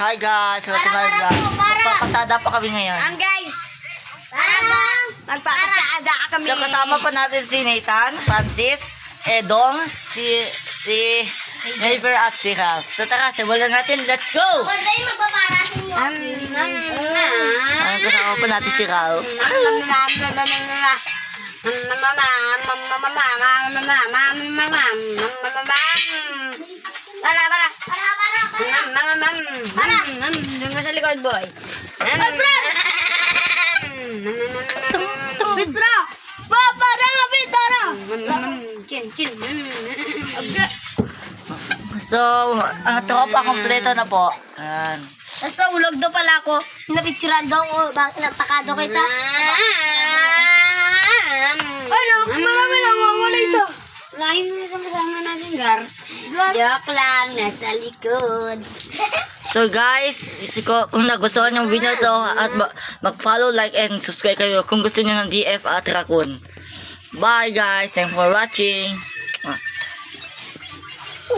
Hi guys, welcome to my vlog. Magpapasada pa kami ngayon. Um, guys. Parang magpapasada kami. So kasama pa natin si Nathan, Francis, Edong, si si Neighbor at si Ralph. So tara, simulan natin. Let's go! Kung tayo magpaparasin mo. Ang kasama pa natin si Ralph. para. Doon ka sa likod, boy. Wait, bro. Ba, para nga, wait, para. Chin, chin. So, ang tropa kompleto na po. Ayan. Basta ulog daw pala ako. Napicturan daw ako. Bakit natakado kita? Ano? Marami lang wala isa. Lain mo sa kasama natin, Gar. Joke lang, nasa likod. So guys, si ko, kung nagustuhan yung video to at ma- mag-follow, like, and subscribe kayo kung gusto niyo ng DF at Raccoon. Bye guys, thanks for watching.